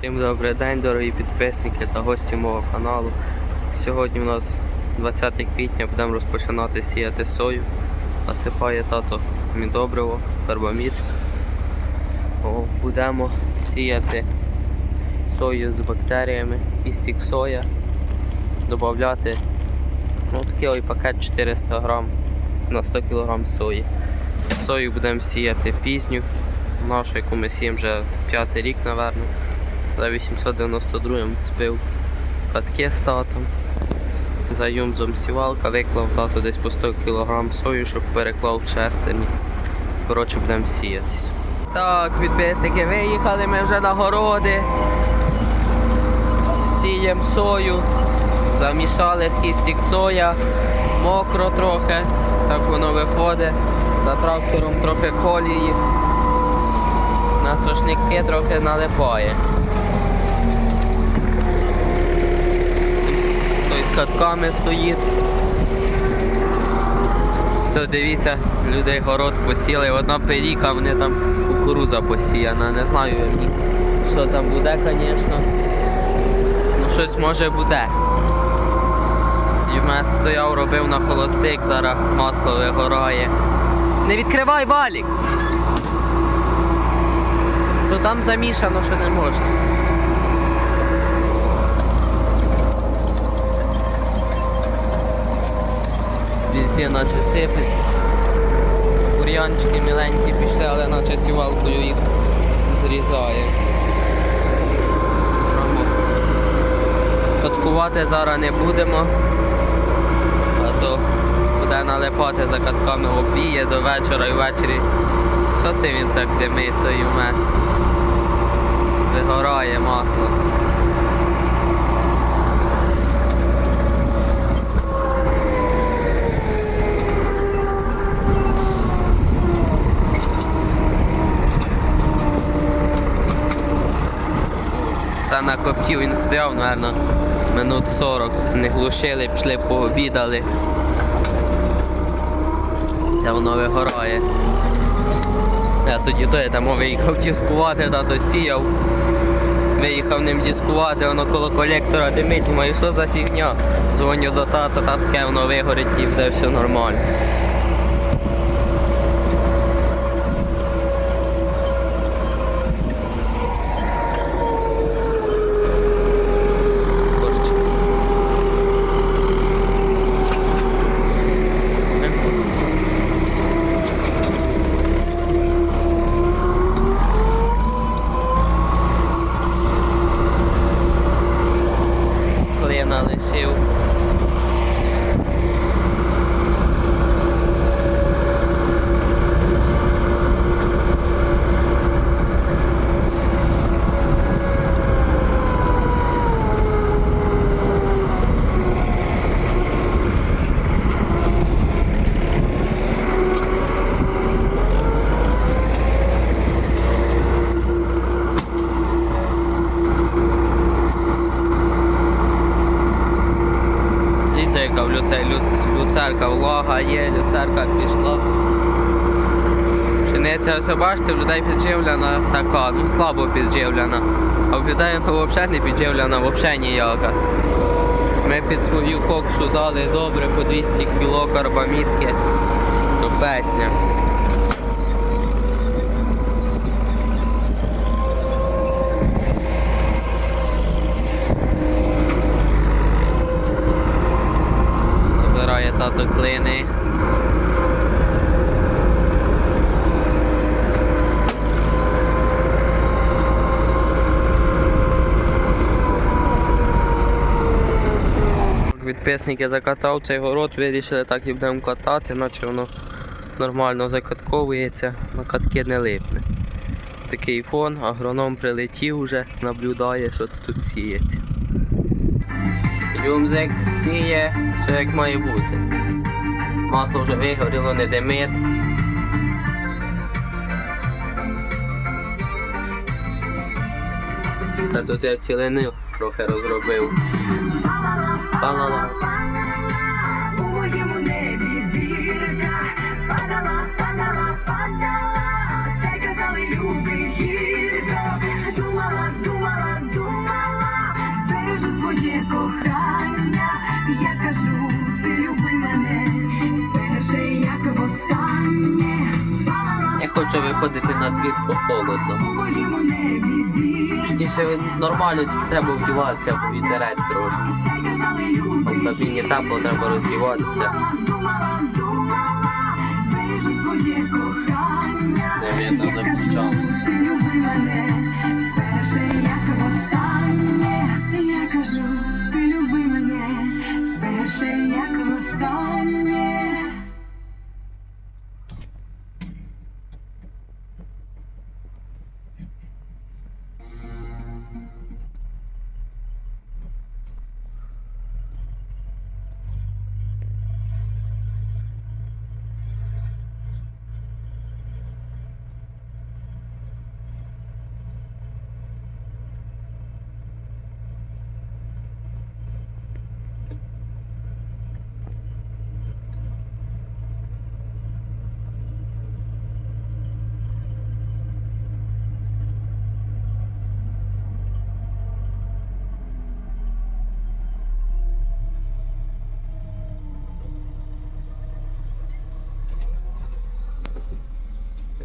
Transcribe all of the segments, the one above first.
Всім добрий день, дорогі підписники та гості мого каналу. Сьогодні у нас 20 квітня будемо розпочинати сіяти сою. Насипає тато мідобриво, карбамід. Будемо сіяти сою з бактеріями, істік соя, додати ну, такий ой пакет 400 грам на 100 кг сої. Сою будемо сіяти пізню, нашу, яку ми сіємо вже п'ятий рік, напевно. За 892 вцепив катки з татом. За юмзом сівалка, виклав тато десь по 100 кг сою, щоб переклав в шестерні. Коротше, будемо сіятись. Так, підписники, виїхали ми вже на городи. Сіємо сою. Замішали скістік соя, мокро трохи, так воно виходить. За трактором трохи колії. На сошники трохи налипає. Катками стоїть. Все, дивіться, люди город посіли, одна пиріка, вони там кукуруза посіяна. Не знаю що там буде, звісно. Ну щось може буде. І в мене стояв, робив на холостик, зараз масло вигорає. Не відкривай валік! То там замішано, що не можна. Везде наче сипеться. Бур'янчики міленькі пішли, але наче сівалкою їх зрізає. Каткувати зараз не будемо, а то буде налипати за катками обіє до вечора і ввечері. Що це він так димить, той мес? Вигорає масло. На копті він стояв, мабуть, минут 40. Не глушили, пішли пообідали. Це воно вигорає. Я тоді то я там виїхав дискувати, тато сіяв. Виїхав ним дискувати, воно коло колектора димить, думаю, що за фігня. Дзвоню до тата, та таке воно вигорить і буде все нормально. Влага є, люцерка пішла. Пшениця, ось бачите, в людей підживлена така, ну слабо підживлена. А в людей ну, взагалі не підживлена, взагалі ніяка. Ми під свою коксу дали добре по 200 кг карбамітки. Ну, песня. Тато клини. Підписники закатав цей город, вирішили так і будемо катати, наче воно нормально закатковується, на катки не липне. Такий фон, агроном прилетів вже, наблюдає, що це тут сіється. Юмзик сіє, все як має бути. Масло вже вигоріло, не димить. Та тут я цілини трохи розробив. Па-ла-ла. Виходити на двір бо холодно. У моєму небі зірка. Ті ще нормально треба вдіватися, бо вітерець трошки. В люди, кабіні тепло, треба роздіватися. Не видно Я за кажу, ти люби мене, вперше як востаннє. Я кажу, ти люби мене, вперше як востаннє.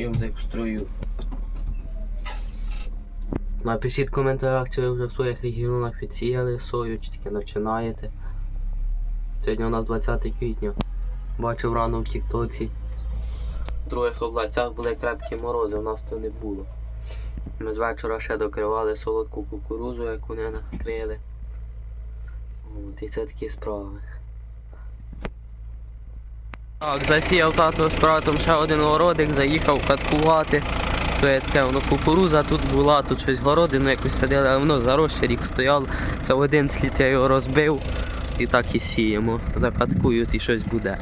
Юмзик струю. Напишіть в коментарях, чи ви вже в своїх регіонах відсіяли сою, чи тільки починаєте. Сьогодні у нас 20 квітня. Бачив рано в Тіктоці. В других областях були крепкі морози, у нас то не було. Ми з вечора ще докривали солодку кукурузу, яку не накрили. От, і це такі справи. Так, засіяв тато з братом ще один городик, заїхав каткувати. То є таке воно кукуруза тут була, тут щось городину якусь садили, але воно заросше рік стояло. Це один слід я його розбив і так і сіємо. Закаткують і щось буде.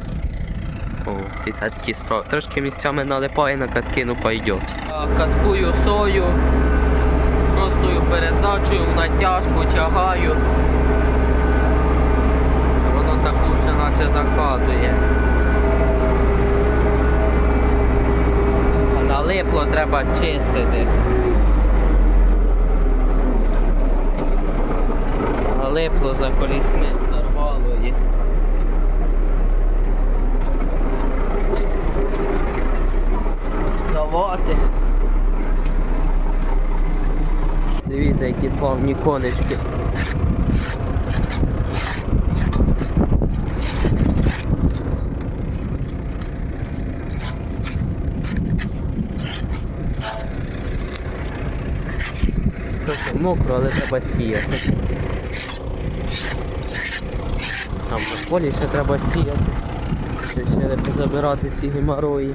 О, і це такі справи. Трошки місцями налипає на катки, ну пойдет. Каткую сою, шостою передачею натяжку тягаю. Воно так лучше наче закладує. А налипло треба чистити. Налипло за колісми, їх. Вставати. Дивіться, які славні конечки. Трохи мокро, але треба сіяти. Там на полі ще треба сіяти. Ще не позабирати ці геморої.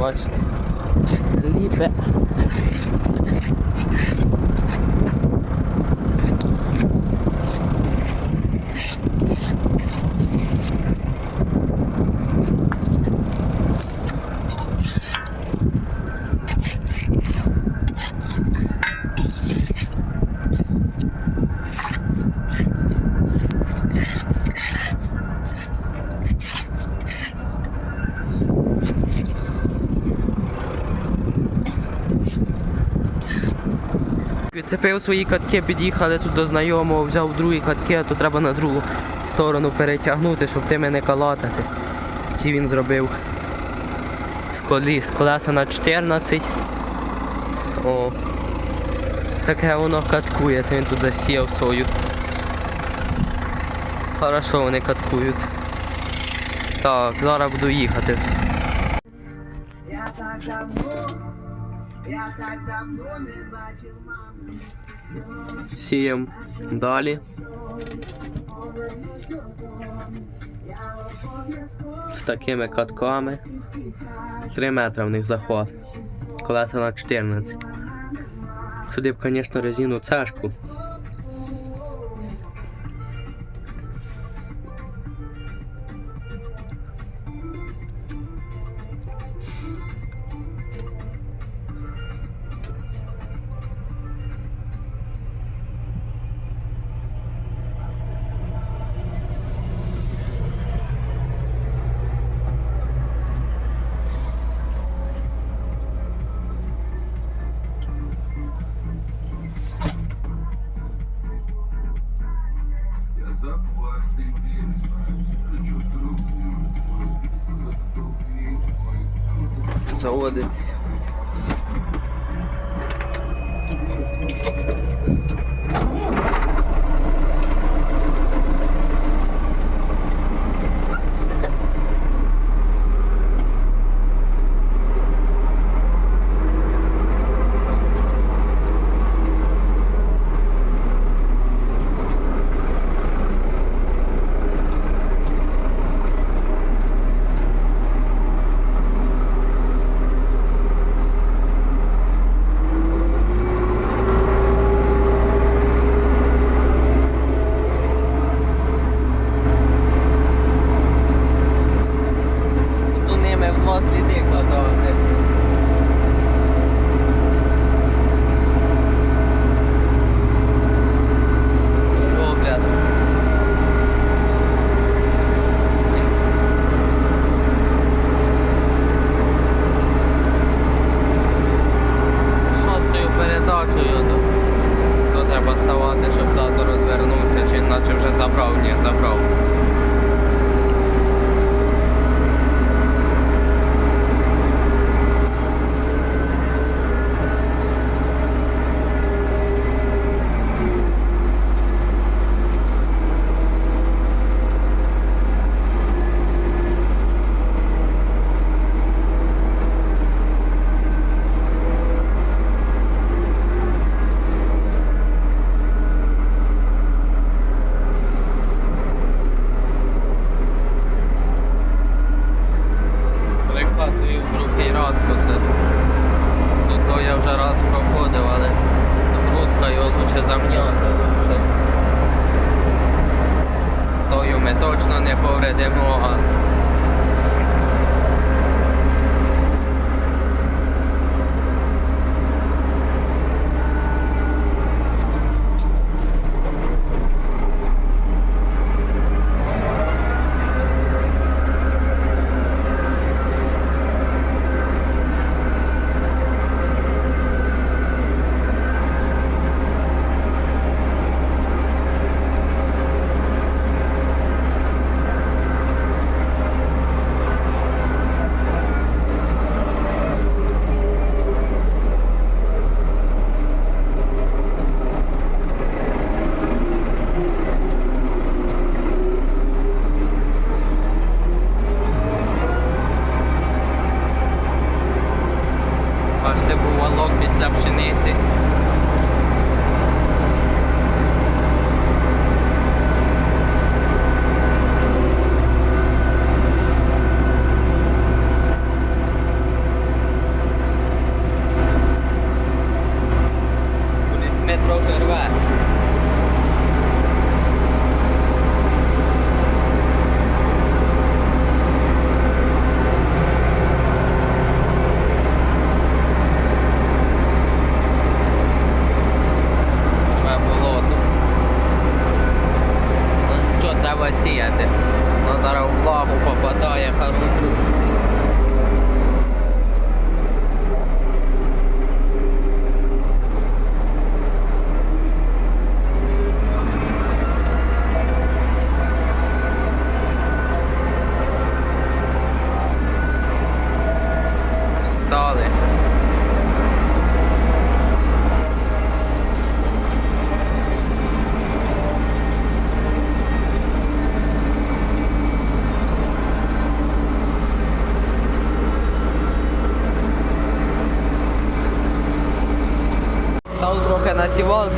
Бачите. Ліпе. Відцепив свої катки, під'їхали тут до знайомого, взяв другі катки, а то треба на другу сторону перетягнути, щоб тими не калатати. Ті він зробив з, колі, з колеса на 14. О. Таке воно каткує, це він тут засіяв сою. Хорошо вони каткують. Так, зараз буду їхати. Я так давно, Сіємо далі. З такими катками. 3 метри в них захват. Колеса на 14. Сюди б, звісно, резину цешку. заводитися.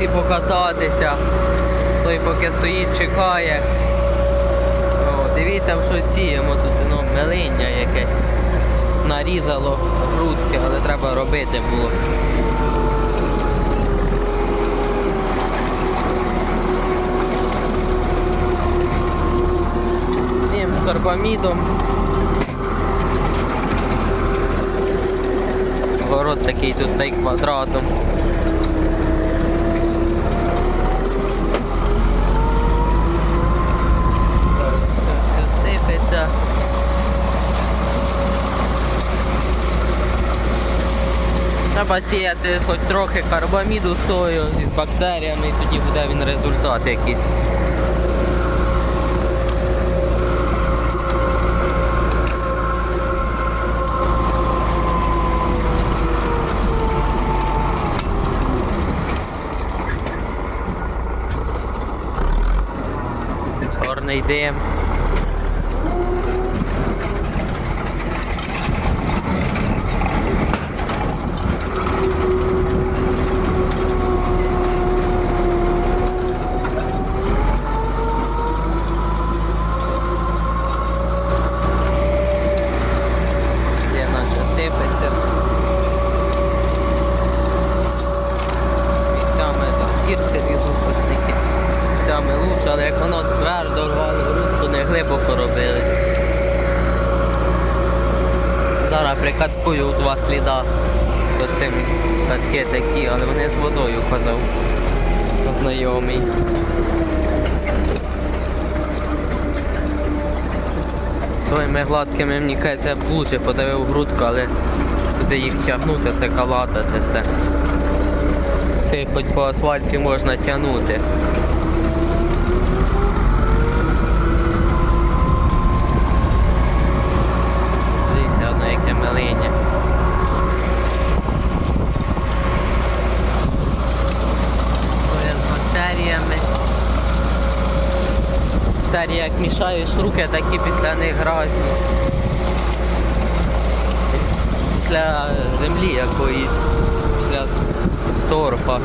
На покататися. Той поки стоїть, чекає. О, дивіться, що сіємо тут ну, мелиння якесь. Нарізало грудки, але треба робити було. Сіємо з карбамідом. Город такий тут цей квадратом. посіяти хоч трохи карбаміду сою з бактеріями і тоді буде він результат якийсь. Гарний дим. Своїми гладкими мені кажеться лучше подавив грудку, але сюди їх тягнути, це калатати це. Це хоч по асфальті можна тягнути. Дивіться, одно яке милиня. Поряд з бактеріями. Бактерії як мішаєш руки, такі після них гразні. Після землі якоїсь, після торфа.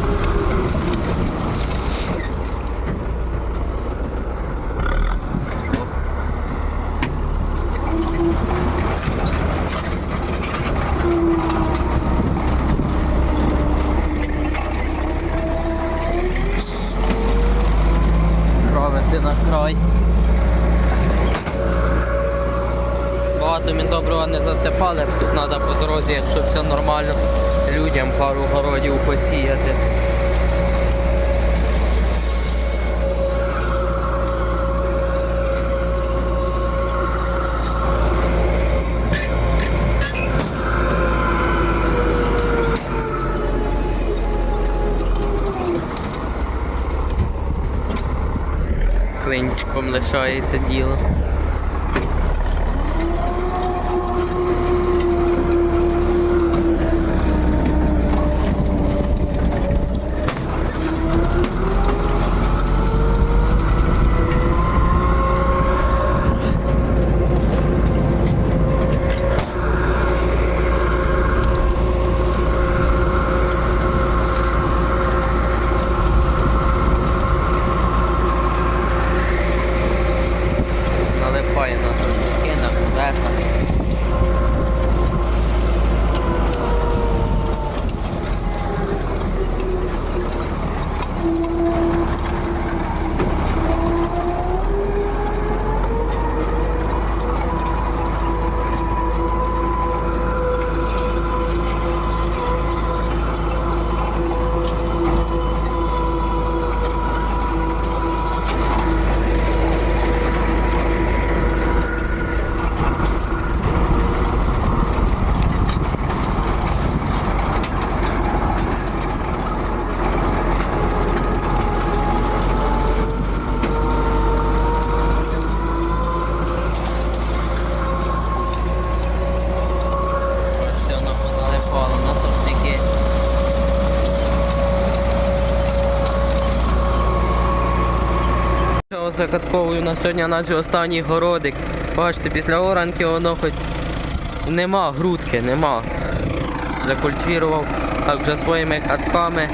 Правити на край. Багато ми засипали, тут треба по дорозі, якщо все нормально, людям пару городів посіяти. Клинчиком лишається діло. Налипає на сушки, на колеса. Все воно поналипало на сушники. Закатковую на сьогодні наш останній городик. Бачите, після оранки воно хоч нема грудки, нема. Закультивував так вже своїми катками.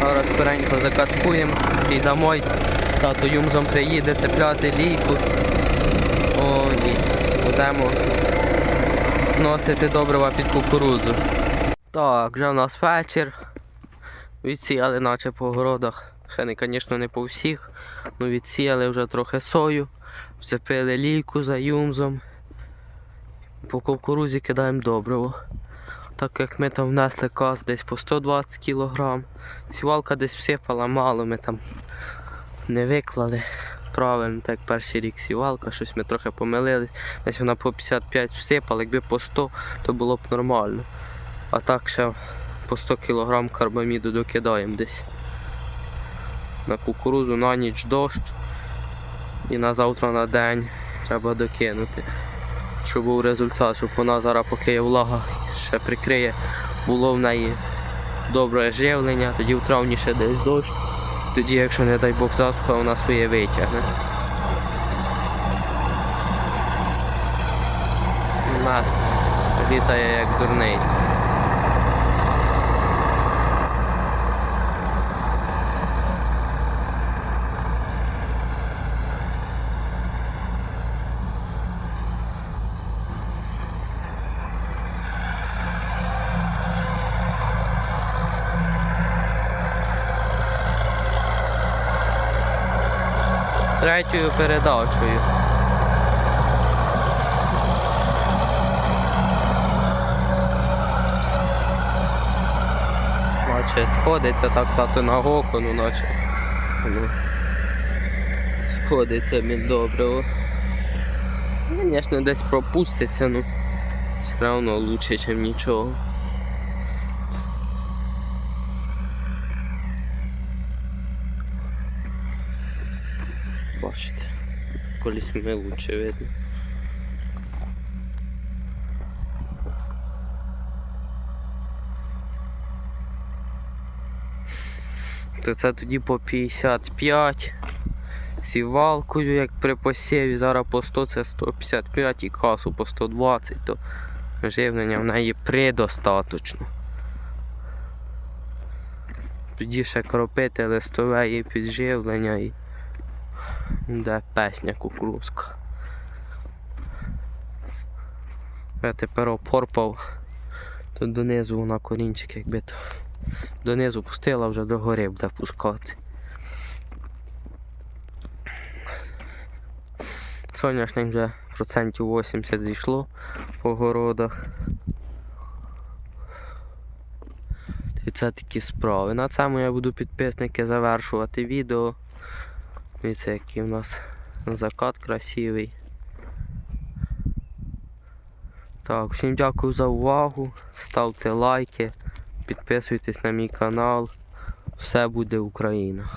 Зараз скоренько закаткуємо і домой. Тато юмзом приїде цепляти лійку. О, і будемо носити добрива під кукурудзу. Так, вже в нас вечір. Відсіяли наче по городах. Ще не, звісно, не по всіх. Ну відсіяли вже трохи сою, вцепили лійку за юмзом. По кукурузі кидаємо добриво. Так як ми там внесли каз десь по 120 кг. Сівалка десь всипала мало, ми там не виклали. Правильно, так як перший рік сівалка, щось ми трохи помилились. Десь вона по 55 всипала, якби по 100, то було б нормально. А так ще по 100 кг карбаміду докидаємо десь на кукурузу на ніч дощ і на завтра на день треба докинути. Щоб був результат, щоб вона зараз, поки є влага, ще прикриє, було в неї добре живлення, тоді в травні ще десь дощ, тоді, якщо, не дай Бог, засуха, вона своє витягне. У нас літає як дурний. Третьою передачею. Наче сходиться так тато на гоку, ну наче. Ну, сходиться він добре. о. Звісно, десь пропуститься, ну все одно лучше, ніж нічого. Бачите, колись ми лучше видно. То це тоді по 55 сівалкою, як при посіві, зараз по 100 це 155 і касу по 120, то живлення в неї предостаточно. Тоді ще кропити листове і підживлення і де песня кукурузка. Я тепер опорпав, то донизу вона корінчик, якби то донизу пустила, вже до гори буде пускати. Соняшник вже процентів 80 зійшло по городах. І це такі справи. На цьому я буду підписники завершувати відео. Дивіться, який у нас закат красивий. Так, всім дякую за увагу. Ставте лайки, підписуйтесь на мій канал. Все буде Україна.